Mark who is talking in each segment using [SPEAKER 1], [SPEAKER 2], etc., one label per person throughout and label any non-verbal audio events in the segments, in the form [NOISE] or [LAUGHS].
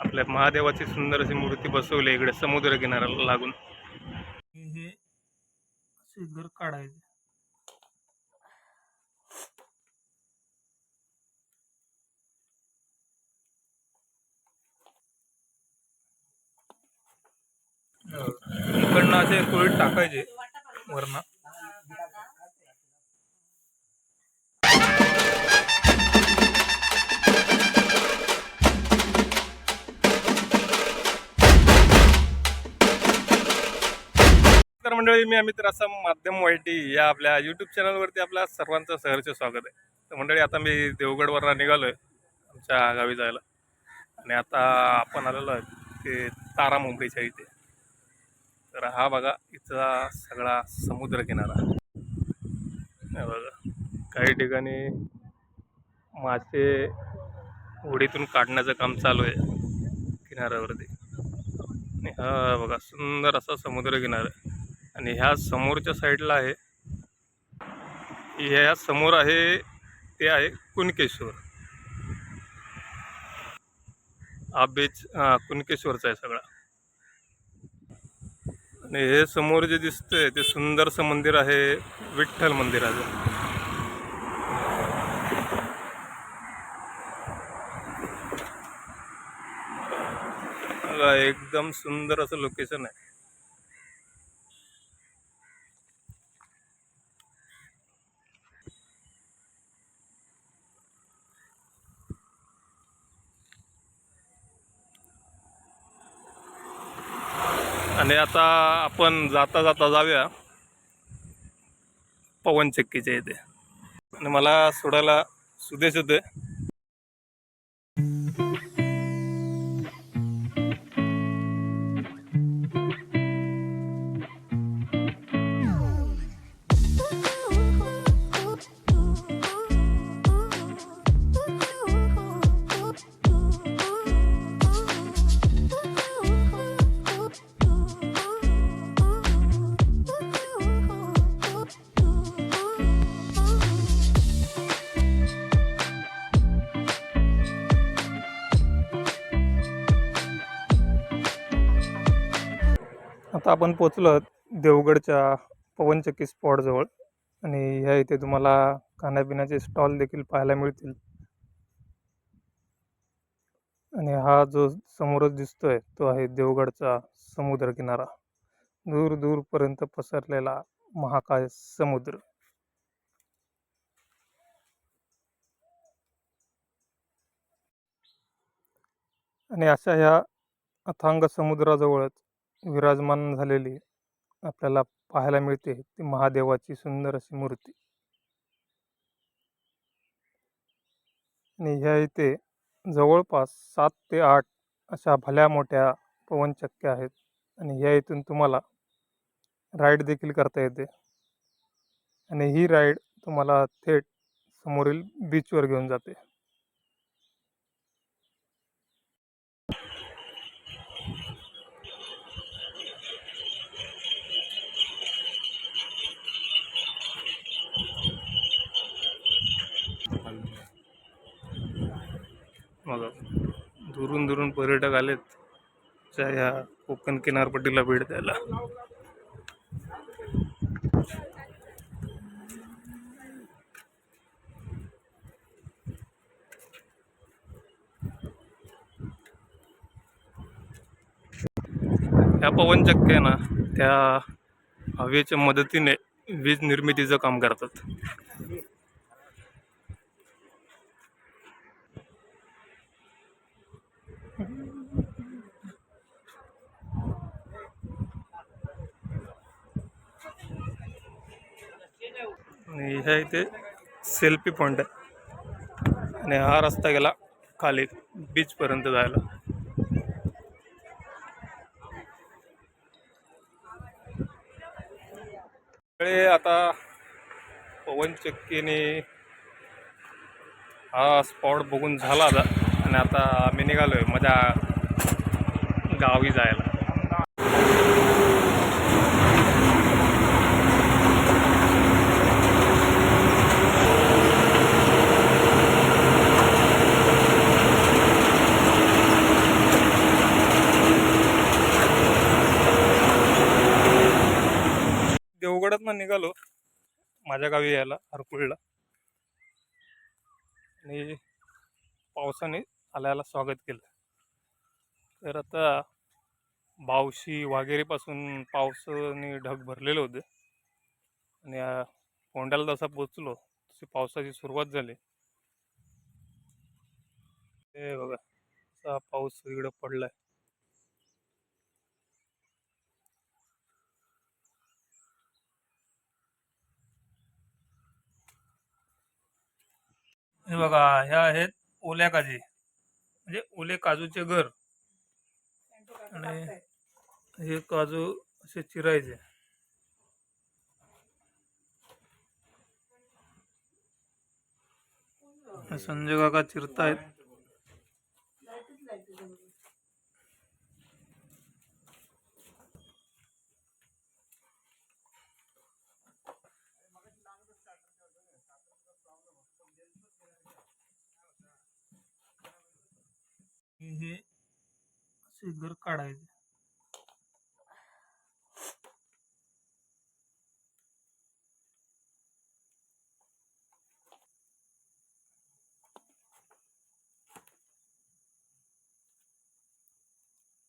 [SPEAKER 1] आपल्या महादेवाची सुंदर अशी मूर्ती बसवली आहे इकडे समुद्र किनाऱ्याला लागून. हे असे घर काढायचे? इकडनं असे कोळी टाकायचे वरनं. मंडळी मी अमित रासम माध्यम वाहिटी या आपल्या युट्यूब चॅनलवरती आपल्या सर्वांचं सहर्ष स्वागत आहे. तर मंडळी आता मी देवगडवरला निघालोय आमच्या गावी जायला. आणि आता आपण आलेलो आहे ते तारा मुंबईच्या इथे. तर हा बघा इथला सगळा समुद्र किनारा. बघा काही ठिकाणी मासे होडीतून काढण्याचं काम चालू आहे किनाऱ्यावरती. आणि हा बघा सुंदर असा समुद्र किनारा. आहे. आणि ह्या समोरच्या साईडला आहे. ह्या समोर आहे ते आहे कुणकेश्वर. हा बीच कुणकेश्वरचा आहे सगळा. आणि हे समोर जे दिसतंय ते सुंदरसं मंदिर आहे विठ्ठल मंदिराचं एकदम सुंदर असं लोकेशन आहे. आणि आता आपण जाता जाता जाऊया. पवनचक्कीच्या इथे. आणि मला सोडायला सुदेश होते. आता आपण पोचलो देवगडच्या पवनचक्की स्पॉटजवळ आणि ह्या इथे तुम्हाला खाण्यापिण्याचे स्टॉल देखील पाहायला मिळतील. आणि हा जो समोरच दिसतोय तो आहे देवगडचा समुद्र किनारा. दूर दूरपर्यंत पसरलेला महाकाय समुद्र. आणि अशा ह्या अथांग समुद्राजवळच विराजमान झालेली आपल्याला पाहायला मिळते ती महादेवाची सुंदर अशी मूर्ती. आणि ह्या इथे जवळपास सात ते आठ अशा भल्या मोठ्या पवनचक्क्या आहेत. आणि ह्या इथून तुम्हाला राईड देखील करता येते. आणि ही राईड तुम्हाला थेट समोरील बीचवर घेऊन जाते मग दुरून दुरून पर्यटक आलेत. च्या ह्या कोकण किनारपट्टीला भेट द्यायला. ह्या पवनचक्क्या ना त्या हवेच्या मदतीने वीज निर्मितीचं काम करतात. आणि ह्या इथे सेल्फी पॉईंट आहे. आणि हा रस्ता गेला खाली बीचपर्यंत जायला. आता पवनचक्कीने हा स्पॉट बघून झाला आता. आणि आता आम्ही निघालोय माझ्या गावी जायला. देवगडातनं निघालो माझ्या गावी यायला हरकुळला. आणि पावसाने आल्याला स्वागत केलं. तर आता बावशी वाघेरीपासून पावसाने ढग भरलेले होते. आणि कोंड्याला जसा पोचलो तशी पावसाची सुरुवात झाली. हे बघा असा पाऊस इकडे पडलाय. हे बघा ह्या आहेत ओल्या काजी. म्हणजे ओले काजूचे घर. आणि हे काजू असे चिरायचे. संजय काका चिरतायत. हे असे घर काढायचे.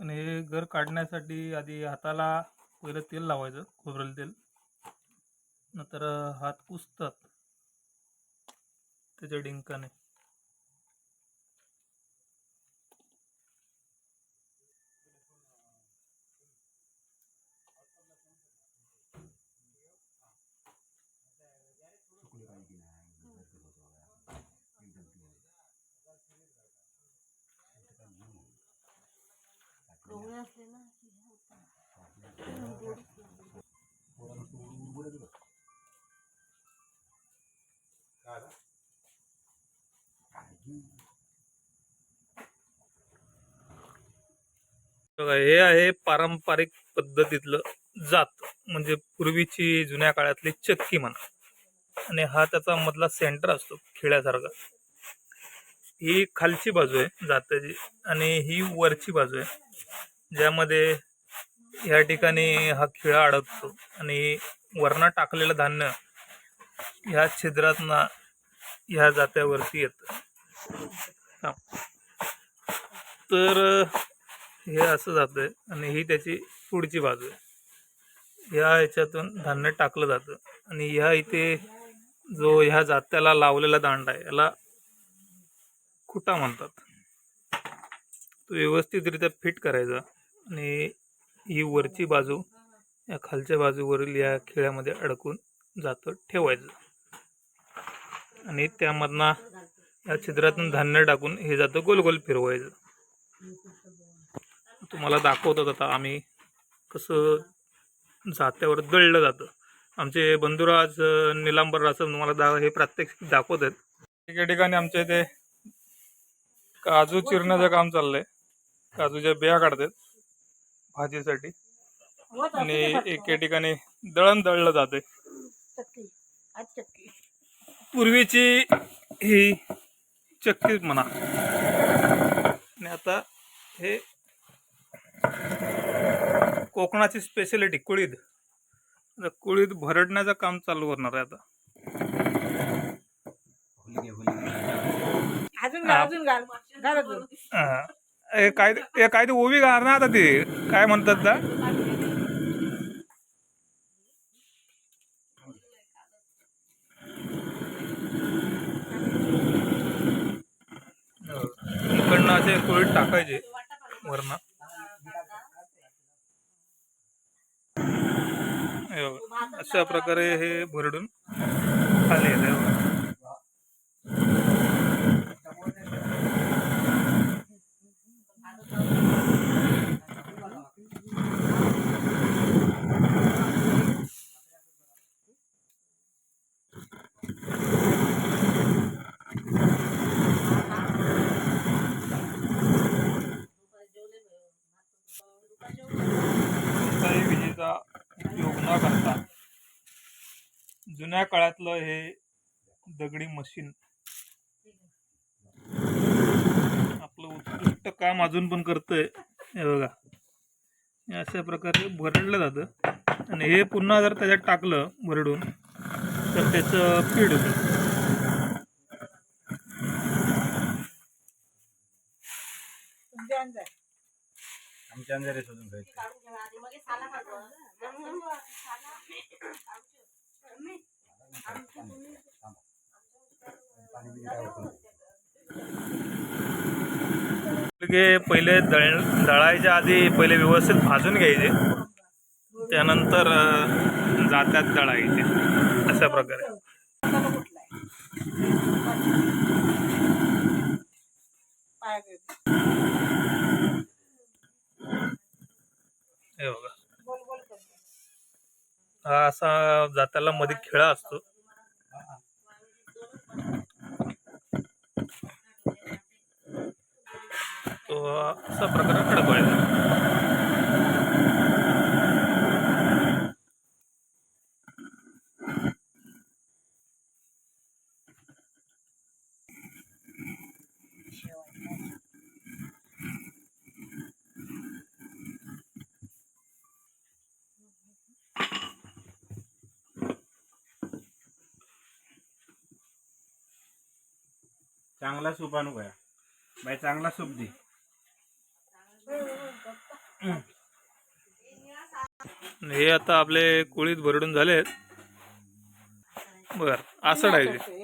[SPEAKER 1] आणि हे घर काढण्यासाठी आधी हाताला पहिलं तेल लावायचं खोबरेल तेल. नंतर हात पुसतात त्याच्या डिंकाने. बघा हे आहे पारंपरिक पद्धतीतलं जात म्हणजे पूर्वीची जुन्या काळातली चक्की म्हणा. आणि हा त्याचा मधला सेंटर असतो खिळ्यासारखा. ही खालची बाजू आहे जाताची आणि ही वरची बाजू आहे. ज्यामध्ये या ठिकाणी हा खिळा अडकतो आणि वरनं टाकलेलं धान्य ह्या छिद्रातना ह्या जात्यावरती येतं. तर हे असं जातंय आणि ही त्याची पुढची बाजू आहे. ह्या ह्याच्यातून धान्य टाकलं जातं आणि ह्या इथे जो ह्या जात्याला लावलेला दांड आहे याला खुटा म्हणतात. तो व्यवस्थितरित्या फिट करायचा. आणि ही वरची बाजू या खालच्या बाजूवरील या खिळ्यामध्ये अडकून जातं ठेवायचं. आणि त्यामधनं या छिद्रातून धान्य टाकून हे जातं गोल गोल फिरवायचं. तुम्हाला दाखवतात आता आम्ही कसं जात्यावर दळलं जातं. आमचे बंधुराज निलांबर असं तुम्हाला दा हे प्रात्यक्षिक दाखवत आहेत एका ठिकाणी आमच्या इथे काजू चिरण्याचं काम चाललंय. काजूच्या बिया काढतात. भाजीसाठी. आणि एके ठिकाणी दळण दळलं जाते
[SPEAKER 2] चक्की. आज चक्की.
[SPEAKER 1] पूर्वीची ही चक्कीच म्हणा. आणि आता हे कोकणाची स्पेशलिटी कुळीद. कुळीद भरडण्याचं काम चालू करणार आहे आता.
[SPEAKER 2] अजून घाल अजून घाल. घाल अजून
[SPEAKER 1] हा. हे काय हे काय ते ओवी घालणार ना आता ते. काय म्हणतात ना इकडनं असे कुळीद टाकायचे वरनं. अशा प्रकारे हे भरडून खाली येते हे बघा. कोणताही विजेचा उपयोग न [LAUGHS] करता जुन्या काळातलं हे दगडी मशीन. आपलं उत्कृष्ट काम अजून पण करतंय. हे बघा. अशा प्रकारे भरडलं जातं. आणि हे पुन्हा जर त्याच्यात टाकलं भरडून तर त्याचं पीठ होतं.
[SPEAKER 3] आमच्या अंधारे शोधून घ्यायचे.
[SPEAKER 1] पहिले दळ दळायच्या आधी पहिले व्यवस्थित भाजून घ्यायचे. त्यानंतर जात्यात दळायचे. अशा प्रकारे. हे बघा. हा असा जाताला मध्ये खेळा असतो. तो असा प्रकारे कडकवायचा
[SPEAKER 3] चांगला सूप आणू काय बाई चांगला सूप दे.
[SPEAKER 1] हे आता आपले कोळीत भरडून झालेत. बर असं डायचे
[SPEAKER 2] ते.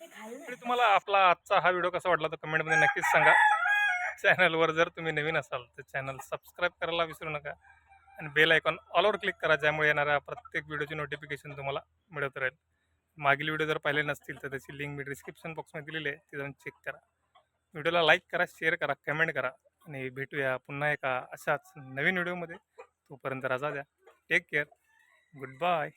[SPEAKER 2] हे मी
[SPEAKER 1] तुम्हाला आपला आजचा हा व्हिडिओ कसा वाटला तर कमेंटमध्ये नक्कीच सांगा. चॅनलवर जर तुम्ही नवीन असाल तर चॅनल सबस्क्राईब करायला विसरू नका. आणि बेल आयकॉन ऑलवर क्लिक करा ज्यामुळे येणाऱ्या प्रत्येक व्हिडिओची नोटिफिकेशन तुम्हाला मिळत राहील. मागील व्हिडिओ जर पाहिले नसतील तर त्याची लिंक मी डिस्क्रिप्शन बॉक्समध्ये दिलेली आहे ती जाऊन चेक करा. व्हिडिओला लाईक करा शेअर करा कमेंट करा. आणि भेटूया पुन्हा एका अशाच नवीन व्हिडिओमध्ये तोपर्यंत रजा द्या. Take care good bye